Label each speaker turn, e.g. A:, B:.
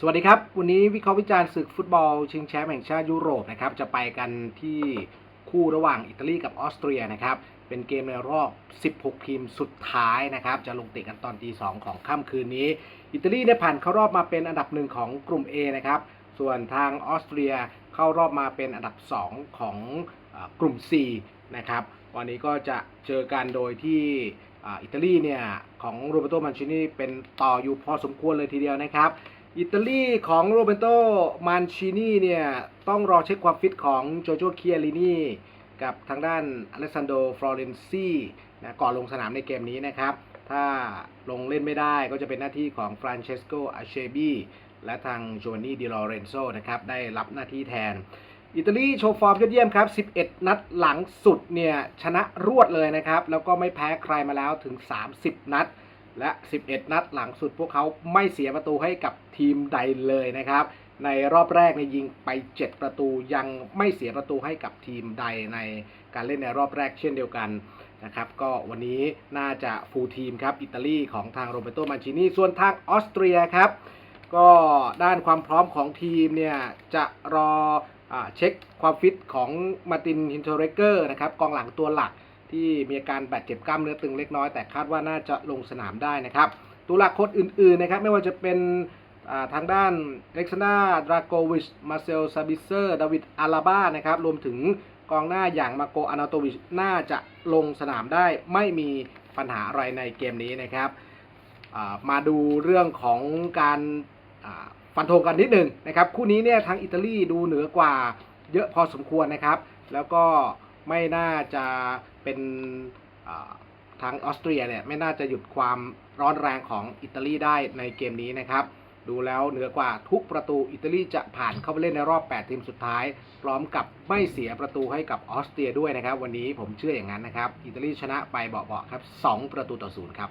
A: สวัสดีครับ วันนี้วิเคราะห์วิจารณ์ศึกฟุตบอล ชิงแชมป์แห่งชาติยุโรปนะครับจะไปกันที่คู่ระหว่างอิตาลีกับออสเตรียนะครับเป็นเกมในรอบ 16 ทีมสุดท้ายนะครับจะลงเตะกันตอนตี2ของค่ำคืนนี้ อิตาลีได้ผ่านเข้ารอบมาเป็นอันดับหนึ่งของกลุ่ม A นะครับส่วนทางออสเตรียเข้ารอบมาเป็นอันดับ 2 ของอกลุ่ม C นะครับวันนี้ก็จะเจอกันโดยที่อิตาลีเนี่ยของโรเบโตมันชินีเป็นต่ออยู่พอสมควรเลยทีเดียวนะครับ อิตาลีของโรเบโตมันชินีเนี่ย ต้องรอเช็คความฟิตของโจโจเคียรินีกับทางด้านอเลสซานโดฟลอเรนซีนะก่อนลงสนามในเกมนี้นะครับ ถ้าลงเล่นไม่ได้ก็จะเป็นหน้าที่ของฟรานเชสโกอาเชบีและทางโจวานนี่ดิลอเรนโซนะครับ ได้รับหน้าที่แทน อิตาลีโชว์ฟอร์มยอดเยี่ยมครับ 11 นัดหลังสุดเนี่ย ชนะรวดเลยนะครับ แล้วก็ไม่แพ้ใครมาแล้วถึง 30 นัด และ 11 นัดหลังสุดพวกเขาไม่เสียประตูให้กับทีมใดเลยนะครับ ในรอบแรกในยิงไป 7 ประตูยังไม่เสียประตูให้กับทีมใดในการเล่นในรอบแรกเช่นเดียวกันนะครับก็วันนี้น่าจะฟูลทีมครับอิตาลีของทางโรเบโตมันชินีส่วนทางออสเตรียครับ ก็ด้านความพร้อมของทีมเนี่ยจะรออเช็คความฟิตของมาร์ตินฮินโทเรเกอร์นะครับกองหลังตัวหลัก ที่มีอาการบาดเจ็บกล้ามเนื้อตึงเล็กน้อย แต่คาดว่าน่าจะลงสนามได้นะครับตัวหลักคนอื่นๆนะครับไม่ว่าจะเป็นทางด้านเล็กซานดาดราโกวิช มาเซล ซาบิเซอร์ ดาวิด อาราบ้า นะครับ รวมถึงกองหน้าอย่างมาโก อานาโตวิช น่าจะลงสนามได้ไม่มีปัญหาอะไรในเกมนี้นะครับ มาดูเรื่องของการฟันธงกันนิดหนึ่งนะครับ คู่นี้เนี่ยทางอิตาลีดูเหนือกว่าเยอะพอสมควรนะครับ แล้วก็ ไม่น่าจะเป็นทางออสเตรียเนี่ยไม่น่าจะหยุดความร้อนแรงของอิตาลีได้ในเกมนี้นะครับ ดูแล้วเหนือกว่าทุกประตูอิตาลีจะผ่านเข้าไปเล่นในรอบ 8 ทีมสุดท้าย พร้อมกับไม่เสียประตูให้กับออสเตรียด้วยนะครับ วันนี้ผมเชื่ออย่างนั้นนะครับ อิตาลีชนะไปเบาๆครับ 2 ประตูต่อศูนย์ครับ